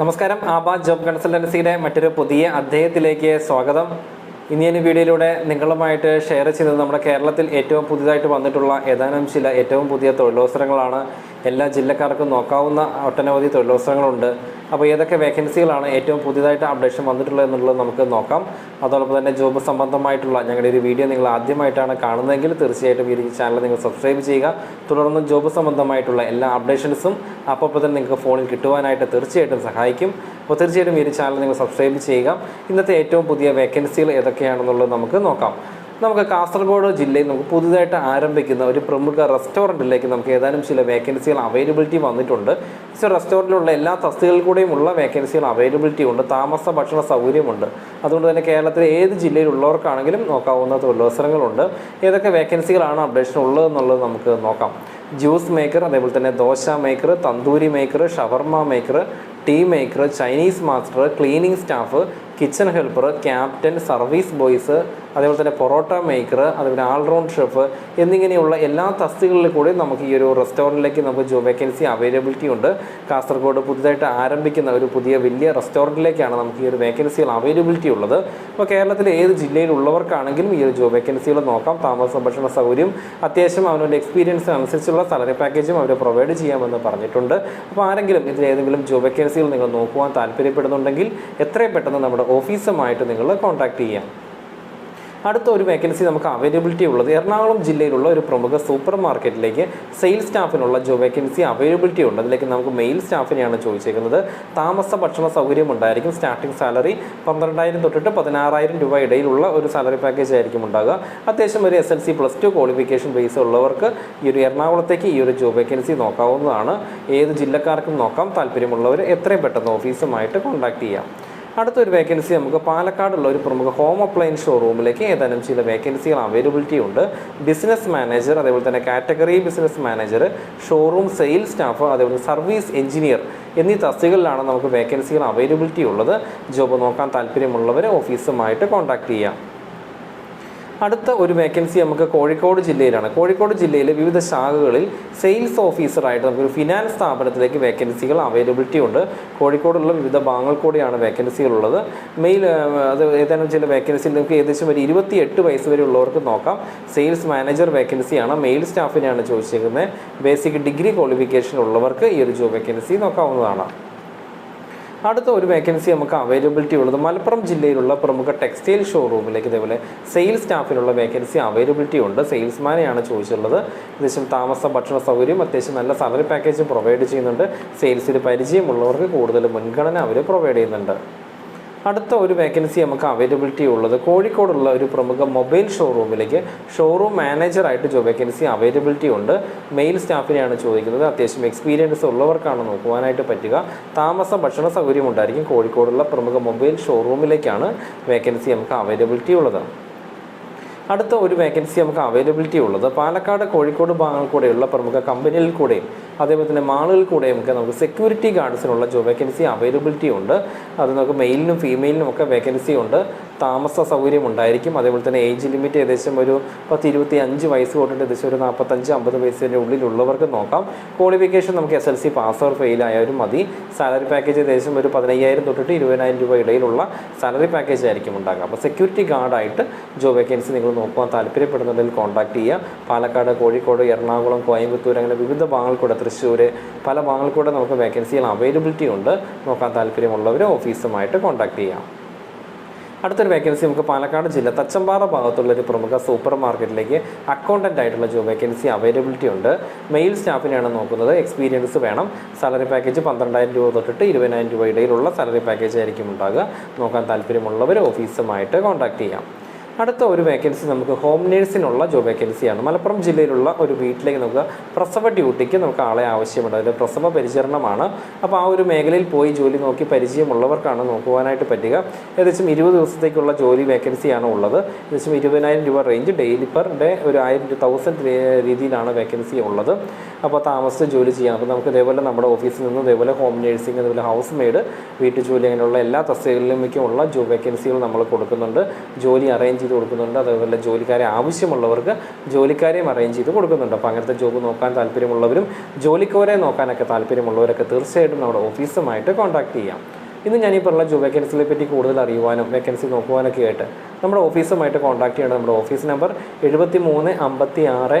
നമസ്കാരം. ആബാ ജോബ് കൺസൾട്ടൻസിയുടെ മറ്റൊരു പുതിയ അധ്യായത്തിലേക്ക് സ്വാഗതം. ഇനി ഈ വീഡിയോയിലൂടെ നിങ്ങളുമായിട്ട് ഷെയർ ചെയ്തത് നമ്മുടെ കേരളത്തിൽ ഏറ്റവും പുതിയതായിട്ട് വന്നിട്ടുള്ള ഏതാനും ചില ഏറ്റവും പുതിയ തൊഴിലവസരങ്ങളാണ്. എല്ലാ ജില്ലക്കാർക്കും നോക്കാവുന്ന ഒട്ടനവധി തൊഴിലവസരങ്ങളുണ്ട്. അപ്പോൾ ഏതൊക്കെ വേക്കൻസികളാണ് ഏറ്റവും പുതിയതായിട്ട് അപ്ഡേഷൻ വന്നിട്ടുള്ളത് എന്നുള്ളത് നമുക്ക് നോക്കാം. അതോടൊപ്പം തന്നെ ജോബ് സംബന്ധമായിട്ടുള്ള ഞങ്ങളുടെ ഒരു വീഡിയോ നിങ്ങൾ ആദ്യമായിട്ടാണ് കാണുന്നതെങ്കിൽ തീർച്ചയായിട്ടും ഈ ചാനൽ നിങ്ങൾ സബ്സ്ക്രൈബ് ചെയ്യുക. തുടർന്ന് ജോബ് സംബന്ധമായിട്ടുള്ള എല്ലാ അപ്ഡേഷൻസും അപ്പോൾ തന്നെ നിങ്ങൾക്ക് ഫോണിൽ കിട്ടുവാനായിട്ട് തീർച്ചയായിട്ടും സഹായിക്കും. അപ്പോൾ തീർച്ചയായിട്ടും ഈ ചാനൽ നിങ്ങൾ സബ്സ്ക്രൈബ് ചെയ്യുക. ഇന്നത്തെ ഏറ്റവും പുതിയ വേക്കൻസികൾ ഏതൊക്കെയാണെന്നുള്ളത് നമുക്ക് നോക്കാം. നമുക്ക് കാസർഗോഡ് ജില്ലയിൽ നമുക്ക് പുതുതായിട്ട് ആരംഭിക്കുന്ന ഒരു പ്രമുഖ റെസ്റ്റോറന്റിലേക്ക് നമുക്ക് ഏതാനും ചില വേക്കൻസികൾ അവൈലബിലിറ്റി വന്നിട്ടുണ്ട്. സോ റെസ്റ്റോറന്റിലുള്ള എല്ലാ തസ്തികളിൽ കൂടെയും ഉള്ള വേക്കൻസികൾ അവൈലബിലിറ്റി ഉണ്ട്. താമസ ഭക്ഷണ സൗകര്യമുണ്ട്. അതുകൊണ്ട് തന്നെ കേരളത്തിലെ ഏത് ജില്ലയിലുള്ളവർക്കാണെങ്കിലും നോക്കാവുന്ന തൊഴിലവസരങ്ങളുണ്ട് ഏതൊക്കെ വേക്കൻസികളാണ് അപ്ഡേഷൻ ഉള്ളതെന്നുള്ളത് നമുക്ക് നോക്കാം. ജ്യൂസ് മേക്കർ അതേപോലെ തന്നെ dosa maker tandoori maker shawarma maker tea maker Chinese master cleaning staff kitchen helper captain service boys അതേപോലെ തന്നെ പൊറോട്ട മേക്കർ അതുപോലെ ആൾറൗണ്ട് ഷെഫ് എന്നിങ്ങനെയുള്ള എല്ലാ തസ്തികളിൽ കൂടി നമുക്ക് ഈ ഒരു റെസ്റ്റോറന്റിലേക്ക് നമുക്ക് വേക്കൻസി അവൈലബിലിറ്റി ഉണ്ട്. കാസർഗോഡ് പുതുതായിട്ട് ആരംഭിക്കുന്ന ഒരു പുതിയ വലിയ റെസ്റ്റോറന്റിലേക്കാണ് നമുക്ക് ഈ ഒരു വേക്കൻസികൾ അവൈലബിലിറ്റി ഉള്ളത്. അപ്പോൾ കേരളത്തിലെ ഏത് ജില്ലയിലുള്ളവർക്കാണെങ്കിലും ഈ ഒരു ജോബ് വേക്കൻസികൾ നോക്കാം. താമസ ഭക്ഷണ സൗകര്യം അത്യാവശ്യം അവനവന്റെ എക്സ്പീരിയൻസ് അനുസരിച്ചുള്ള സാലറി പാക്കേജും അവർ പ്രൊവൈഡ് ചെയ്യാമെന്ന് പറഞ്ഞിട്ടുണ്ട്. അപ്പോൾ ആരെങ്കിലും ഇതിൽ ഏതെങ്കിലും ജോബ് വേക്കൻസികൾ നിങ്ങൾ നോക്കുവാൻ താല്പര്യപ്പെടുന്നുണ്ടെങ്കിൽ എത്രയും പെട്ടെന്ന് നമ്മുടെ ഓഫീസുമായിട്ട് നിങ്ങൾ കോൺടാക്ട് ചെയ്യാം. അടുത്ത ഒരു വേക്കൻസി നമുക്ക് അവൈലബിലിറ്റി ഉള്ളത്. എറണാകുളം ജില്ലയിലുള്ള ഒരു പ്രമുഖ സൂപ്പർ മാർക്കറ്റിലേക്ക് സെയിൽസ് സ്റ്റാഫിനുള്ള ജോബ് വേക്കൻസി അവൈലബിലിറ്റി ഉണ്ട്. അതിലേക്ക് നമുക്ക് മെയിൽ സ്റ്റാഫിനെയാണ് ചോദിച്ചേക്കുന്നത്. താമസ ഭക്ഷണ സൗകര്യം ഉണ്ടായിരിക്കും. സ്റ്റാർട്ടിംഗ് സാലറി പന്ത്രണ്ടായിരം തൊട്ടിട്ട് പതിനാറായിരം രൂപ ഇടയിലുള്ള ഒരു സാലറി പാക്കേജ് ആയിരിക്കും ഉണ്ടാകുക അത്യാവശ്യം ഒരു S L C plus two qualification base ഉള്ളവർക്ക് ഈ ഒരു എറണാകുളത്തേക്ക് ഈ ഒരു ജോബ് വേക്കൻസി നോക്കാവുന്നതാണ്. ഏത് ജില്ലക്കാർക്കും നോക്കാം. താല്പര്യമുള്ളവർ എത്രയും പെട്ടെന്ന് ഓഫീസുമായിട്ട് കോൺടാക്ട് ചെയ്യാം. അടുത്തൊരു വേക്കൻസി നമുക്ക് പാലക്കാടുള്ള ഒരു പ്രമുഖ ഹോം അപ്ലയൻസ് ഷോറൂമിലേക്ക് ഏതാനും ചില വേക്കൻസികൾ അവൈലബിലിറ്റി ഉണ്ട്. ബിസിനസ് മാനേജർ അതേപോലെ തന്നെ category business manager showroom sales staff അതേപോലെ സർവീസ് എഞ്ചിനീയർ എന്നീ തസ്തികളിലാണ് നമുക്ക് വേക്കൻസികൾ അവൈലബിലിറ്റി ഉള്ളത്. ജോബ് നോക്കാൻ താല്പര്യമുള്ളവർ ഓഫീസുമായിട്ട് കോൺടാക്ട് ചെയ്യാം. അടുത്ത ഒരു വേക്കൻസി നമുക്ക് കോഴിക്കോട് ജില്ലയിലാണ്. കോഴിക്കോട് ജില്ലയിലെ വിവിധ ശാഖകളിൽ സെയിൽസ് ഓഫീസറായിട്ട് നമുക്കൊരു ഫിനാൻസ് സ്ഥാപനത്തിലേക്ക് വേക്കൻസികൾ അവൈലബിലിറ്റി ഉണ്ട്. കോഴിക്കോടുള്ള വിവിധ ഭാഗങ്ങൾ കൂടിയാണ് വേക്കൻസികൾ ഉള്ളത്. മെയിൽ അത് ഏതാനും ചില വേക്കൻസിയിൽ നമുക്ക് ഏകദേശം ഒരു ഇരുപത്തി എട്ട് വയസ്സ് വരെ ഉള്ളവർക്ക് നോക്കാം. സെയിൽസ് മാനേജർ വേക്കൻസിയാണ് മെയിൽ സ്റ്റാഫിനെയാണ് ചോദിച്ചിരിക്കുന്നത് ബേസിക് ഡിഗ്രി ക്വാളിഫിക്കേഷൻ ഉള്ളവർക്ക് ഈ ഒരു ജോബ് വേക്കൻസി നോക്കാവുന്നതാണ്. അടുത്ത ഒരു വേക്കൻസി നമുക്ക് അവൈലബിലിറ്റി ഉള്ളത് മലപ്പുറം ജില്ലയിലുള്ള പ്രമുഖ ടെക്സ്റ്റൈൽ ഷോറൂമിലേക്ക് ഇതേപോലെ സെയിൽസ് സ്റ്റാഫിനുള്ള വേക്കൻസി അവൈലബിലിറ്റി ഉണ്ട്. സെയിൽസ്മാനെയാണ് ചോദിച്ചിട്ടുള്ളത്. ഏകദേശം താമസ ഭക്ഷണ സൗകര്യം അത്യാവശ്യം നല്ല സാലറി പാക്കേജ് പ്രൊവൈഡ് ചെയ്യുന്നുണ്ട്. സെയിൽസിൽ പരിചയമുള്ളവർക്ക് കൂടുതൽ മുൻഗണന അവർ പ്രൊവൈഡ് ചെയ്യുന്നുണ്ട്. അടുത്ത ഒരു വേക്കൻസി നമുക്ക് അവൈലബിലിറ്റി ഉള്ളത്. കോഴിക്കോടുള്ള ഒരു പ്രമുഖ മൊബൈൽ ഷോറൂമിലേക്ക് ഷോറൂം മാനേജറായിട്ട് ജോബ് വേക്കൻസി അവൈലബിലിറ്റി ഉണ്ട്. മെയിൽ സ്റ്റാഫിനെയാണ് ചോദിക്കുന്നത്. അത്യാവശ്യം എക്സ്പീരിയൻസ് ഉള്ളവർക്കാണ് നോക്കുവാനായിട്ട് പറ്റുക. താമസ ഭക്ഷണ സൗകര്യം ഉണ്ടായിരിക്കും കോഴിക്കോടുള്ള പ്രമുഖ മൊബൈൽ ഷോറൂമിലേക്കാണ് വേക്കൻസി നമുക്ക് അവൈലബിലിറ്റി ഉള്ളത്. അടുത്ത ഒരു വേക്കൻസി നമുക്ക് അവൈലബിലിറ്റി ഉള്ളത്. പാലക്കാട് കോഴിക്കോട് ഭാഗങ്ങൾ കൂടെയുള്ള പ്രമുഖ കമ്പനികളിൽ കൂടെയും അതേപോലെ തന്നെ മാളുകളിൽ കൂടെ നമുക്ക് നമുക്ക് സെക്യൂരിറ്റി ഗാർഡ്സിനുള്ള ജോബ് വേക്കൻസി അവൈലബിലിറ്റി ഉണ്ട്. അത് നമുക്ക് മെയിലിനും ഫീമെയിലിനും ഒക്കെ വേക്കൻസി ഉണ്ട്. താമസ സൗകര്യം ഉണ്ടായിരിക്കും. അതേപോലെ തന്നെ ഏജ് ലിമിറ്റ് ഏകദേശം ഒരു പത്ത് ഇരുപത്തി അഞ്ച് വയസ്സ് തൊട്ടിട്ട് ഏകദേശം ഒരു നാൽപ്പത്തഞ്ച് അമ്പത് വയസ്സിന്റെ ഉള്ളിലുള്ളവർക്ക് നോക്കാം. ക്വാളിഫിക്കേഷൻ നമുക്ക് S L C pass or fail ആയാലും മതി. സാലറി പാക്കേജ് ഏകദേശം ഒരു പതിനയ്യായിരം തൊട്ടിട്ട് ഇരുപതിനായിരം രൂപ ഇടയിലുള്ള സാലറി പാക്കേജ് ആയിരിക്കും ഉണ്ടാകുക. അപ്പോൾ സെക്യൂരിറ്റി ഗാർഡായിട്ട് ജോബ് വേക്കൻസി നിങ്ങൾ നോക്കുവാൻ താല്പര്യപ്പെടുന്നുണ്ടെങ്കിൽ കോൺടാക്ട് ചെയ്യുക. പാലക്കാട് കോഴിക്കോട് എറണാകുളം കോയമ്പത്തൂർ അങ്ങനെ വിവിധ ഭാഗങ്ങൾ കൂടെ തൃശ്ശൂർ പല ഭാഗങ്ങളിൽ കൂടെ നമുക്ക് വേക്കൻസികൾ അവൈലബിലിറ്റി ഉണ്ട്. നോക്കാൻ താല്പര്യമുള്ളവർ ഓഫീസുമായിട്ട് കോൺടാക്ട് ചെയ്യാം. അടുത്തൊരു വേക്കൻസി നമുക്ക് പാലക്കാട് ജില്ല തച്ചമ്പാറ ഭാഗത്തുള്ള ഒരു പ്രമുഖ സൂപ്പർ മാർക്കറ്റിലേക്ക് അക്കൗണ്ടന്റ് ആയിട്ടുള്ള ജോബ് വേക്കൻസി അവൈലബിലിറ്റി ഉണ്ട്. മെയിൽ സ്റ്റാഫിനെയാണ് നോക്കുന്നത്. എക്സ്പീരിയൻസ് വേണം. സാലറി പാക്കേജ് പന്ത്രണ്ടായിരം രൂപ തൊട്ടിട്ട് ഇരുപതിനായിരം രൂപ ഇടയിലുള്ള സാലറി പാക്കേജ് ആയിരിക്കും ഉണ്ടാകുക നോക്കാൻ താല്പര്യമുള്ളവർ ഓഫീസുമായിട്ട് കോൺടാക്ട് ചെയ്യാം. അടുത്ത ഒരു വേക്കൻസി നമുക്ക് ഹോം നേഴ്സിനുള്ള ജോബ് വേക്കൻസിയാണ് മലപ്പുറം ജില്ലയിലുള്ള ഒരു വീട്ടിലേക്ക് നമുക്ക് പ്രസവ ഡ്യൂട്ടിക്ക് നമുക്ക് ആളെ ആവശ്യമുണ്ട്. അതിൽ പ്രസവ പരിചരണമാണ്. അപ്പോൾ ആ ഒരു മേഖലയിൽ പോയി ജോലി നോക്കി പരിചയമുള്ളവർക്കാണ് നോക്കുവാനായിട്ട് പറ്റുക. ഏകദേശം ഇരുപത് ദിവസത്തേക്കുള്ള ജോലി വേക്കൻസിയാണ് ഉള്ളത്. ഏകദേശം ഇരുപതിനായിരം രൂപ റേഞ്ച് ഡെയിലി പെർ ഡേ ഒരു ആയിരം തൗസൻഡ് രീതിയിലാണ് വേക്കൻസി ഉള്ളത്. അപ്പോൾ താമസിച്ച് ജോലി ചെയ്യാം. അപ്പോൾ നമുക്ക് ഇതേപോലെ നമ്മുടെ ഓഫീസിൽ നിന്ന് ഇതേപോലെ ഹോം നേഴ്സിംഗ് അതുപോലെ ഹൗസ് മെയ്ഡ് വീട്ടു ജോലി അങ്ങനെയുള്ള എല്ലാ തസ്തികളിലേക്കുമുള്ള ജോബ് വേക്കൻസികൾ നമ്മൾ കൊടുക്കുന്നുണ്ട്. ജോലി അറേഞ്ച് ചെയ്ത് കൊടുക്കുന്നുണ്ട്. അതേപോലെ ജോലിക്കാരെ ആവശ്യമുള്ളവർക്ക് ജോലിക്കാരെയും അറേഞ്ച് ചെയ്ത് കൊടുക്കുന്നുണ്ട്. അപ്പോൾ അങ്ങനത്തെ ജോബ് നോക്കാൻ താല്പര്യമുള്ളവരും ജോലിക്കോരെ നോക്കാനൊക്കെ താല്പര്യമുള്ളവരൊക്കെ തീർച്ചയായിട്ടും നമ്മുടെ ഓഫീസുമായിട്ട് കോൺടാക്ട് ചെയ്യാം. ഇന്ന് ഞാൻ പറഞ്ഞ ജോബ് വേക്കൻസികളെ പറ്റി കൂടുതൽ അറിയുവാനും വേക്കൻസി നോക്കുവാനൊക്കെ ആയിട്ട് നമ്മുടെ ഓഫീസുമായിട്ട് കോൺടാക്ട് ചെയ്യേണ്ട നമ്മുടെ ഓഫീസ് നമ്പർ എഴുപത്തി മൂന്ന് അമ്പത്തി ആറ്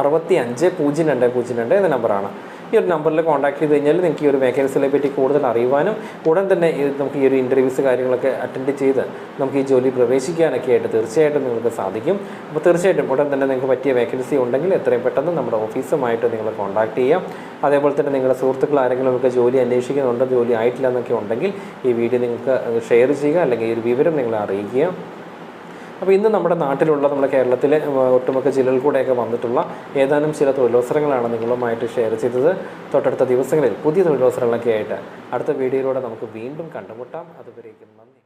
അറുപത്തി അഞ്ച് പൂജ്യം രണ്ട് പൂജ്യം രണ്ട് എന്ന നമ്പറാണ് ഈ ഒരു നമ്പറിൽ കോൺടാക്ട് ചെയ്ത് കഴിഞ്ഞാൽ നിങ്ങൾക്ക് ഈ ഒരു വേക്കൻസിനെ പറ്റി കൂടുതൽ അറിയുവാനും ഉടൻ തന്നെ നമുക്ക് ഈ ഒരു ഇന്റർവ്യൂസ് കാര്യങ്ങളൊക്കെ അറ്റൻഡ് ചെയ്ത് നമുക്ക് ഈ ജോലി പ്രവേശിക്കാനൊക്കെ ആയിട്ട് തീർച്ചയായിട്ടും നിങ്ങൾക്ക് സാധിക്കും. അപ്പോൾ തീർച്ചയായിട്ടും ഉടൻ തന്നെ നിങ്ങൾക്ക് പറ്റിയ വേക്കൻസി ഉണ്ടെങ്കിൽ എത്രയും പെട്ടെന്ന് നമ്മുടെ ഓഫീസുമായിട്ട് നിങ്ങൾ കോൺടാക്ട് ചെയ്യാം. അതേപോലെ തന്നെ നിങ്ങളുടെ സുഹൃത്തുക്കൾ ആരെങ്കിലും ഒക്കെ ജോലി അന്വേഷിക്കുന്നുണ്ടോ ജോലി ആയിട്ടില്ല എന്നൊക്കെ ഉണ്ടെങ്കിൽ ഈ വീഡിയോ നിങ്ങൾക്ക് ഷെയർ ചെയ്യുക അല്ലെങ്കിൽ ഈ ഒരു വിവരം നിങ്ങളെ അറിയിക്കുക. അപ്പോൾ ഇന്ന് നമ്മുടെ നാട്ടിലുള്ള നമ്മുടെ കേരളത്തിലെ ഒട്ടുമൊക്കെ ജില്ലകളിൽ കൂടെയൊക്കെ വന്നിട്ടുള്ള ഏതാനും ചില തൊഴിലവസരങ്ങളാണ് നിങ്ങളുമായിട്ട് ഷെയർ ചെയ്തത്. തൊട്ടടുത്ത ദിവസങ്ങളിൽ പുതിയ തൊഴിലവസരങ്ങളൊക്കെ ആയിട്ട് അടുത്ത വീഡിയോയിലൂടെ നമുക്ക് വീണ്ടും കണ്ടുമുട്ടാം. അതുവരേക്കും നന്ദി.